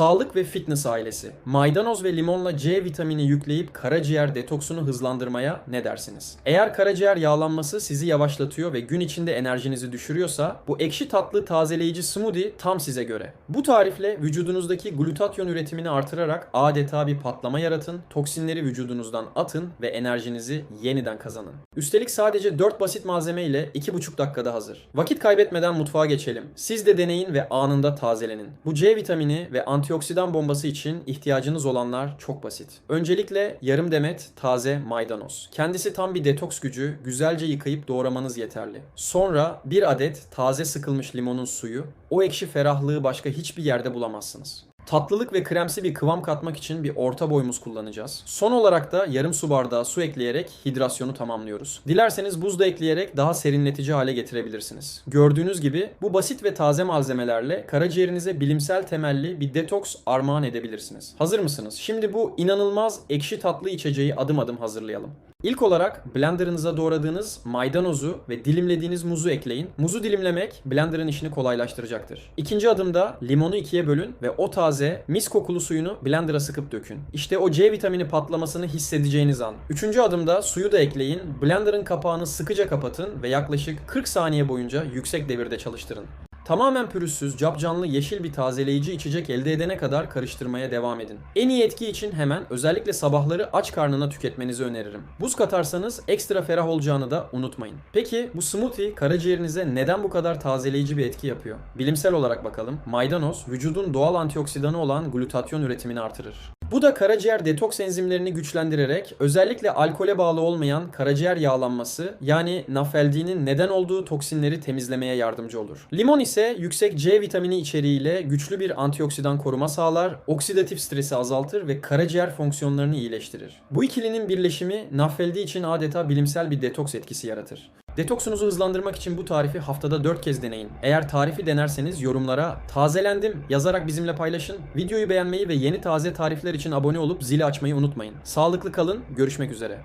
Sağlık ve fitness ailesi. Maydanoz ve limonla C vitamini yükleyip karaciğer detoksunu hızlandırmaya ne dersiniz? Eğer karaciğer yağlanması sizi yavaşlatıyor ve gün içinde enerjinizi düşürüyorsa bu ekşi tatlı tazeleyici smoothie tam size göre. Bu tarifle vücudunuzdaki glutatyon üretimini artırarak adeta bir patlama yaratın, toksinleri vücudunuzdan atın ve enerjinizi yeniden kazanın. Üstelik sadece 4 basit malzeme ile 2,5 dakikada hazır. Vakit kaybetmeden mutfağa geçelim. Siz de deneyin ve anında tazelenin. Bu C vitamini ve antioksidan bombası için ihtiyacınız olanlar çok basit. Öncelikle yarım demet taze maydanoz. Kendisi tam bir detoks gücü, güzelce yıkayıp doğramanız yeterli. Sonra bir adet taze sıkılmış limonun suyu. O ekşi ferahlığı başka hiçbir yerde bulamazsınız. Tatlılık ve kremsi bir kıvam katmak için bir orta boy muz kullanacağız. Son olarak da yarım su bardağı su ekleyerek hidrasyonu tamamlıyoruz. Dilerseniz buz da ekleyerek daha serinletici hale getirebilirsiniz. Gördüğünüz gibi bu basit ve taze malzemelerle karaciğerinize bilimsel temelli bir detoks armağan edebilirsiniz. Hazır mısınız? Şimdi bu inanılmaz ekşi tatlı içeceği adım adım hazırlayalım. İlk olarak blenderınıza doğradığınız maydanozu ve dilimlediğiniz muzu ekleyin. Muzu dilimlemek blenderın işini kolaylaştıracaktır. İkinci adımda limonu ikiye bölün ve o taze mis kokulu suyunu blendera sıkıp dökün. İşte o C vitamini patlamasını hissedeceğiniz an. Üçüncü adımda suyu da ekleyin. Blenderın kapağını sıkıca kapatın ve yaklaşık 40 saniye boyunca yüksek devirde çalıştırın. Tamamen pürüzsüz, capcanlı yeşil bir tazeleyici içecek elde edene kadar karıştırmaya devam edin. En iyi etki için hemen özellikle sabahları aç karnına tüketmenizi öneririm. Buz katarsanız ekstra ferah olacağını da unutmayın. Peki bu smoothie karaciğerinize neden bu kadar tazeleyici bir etki yapıyor? Bilimsel olarak bakalım. Maydanoz vücudun doğal antioksidanı olan glutatyon üretimini artırır. Bu da karaciğer detoks enzimlerini güçlendirerek özellikle alkole bağlı olmayan karaciğer yağlanması yani NAFLD'nin neden olduğu toksinleri temizlemeye yardımcı olur. Limon ise yüksek C vitamini içeriğiyle güçlü bir antioksidan koruma sağlar, oksidatif stresi azaltır ve karaciğer fonksiyonlarını iyileştirir. Bu ikilinin birleşimi NAFLD için adeta bilimsel bir detoks etkisi yaratır. Detoksunuzu hızlandırmak için bu tarifi haftada 4 kez deneyin. Eğer tarifi denerseniz yorumlara tazelendim yazarak bizimle paylaşın. Videoyu beğenmeyi ve yeni taze tarifler için abone olup zili açmayı unutmayın. Sağlıklı kalın, görüşmek üzere.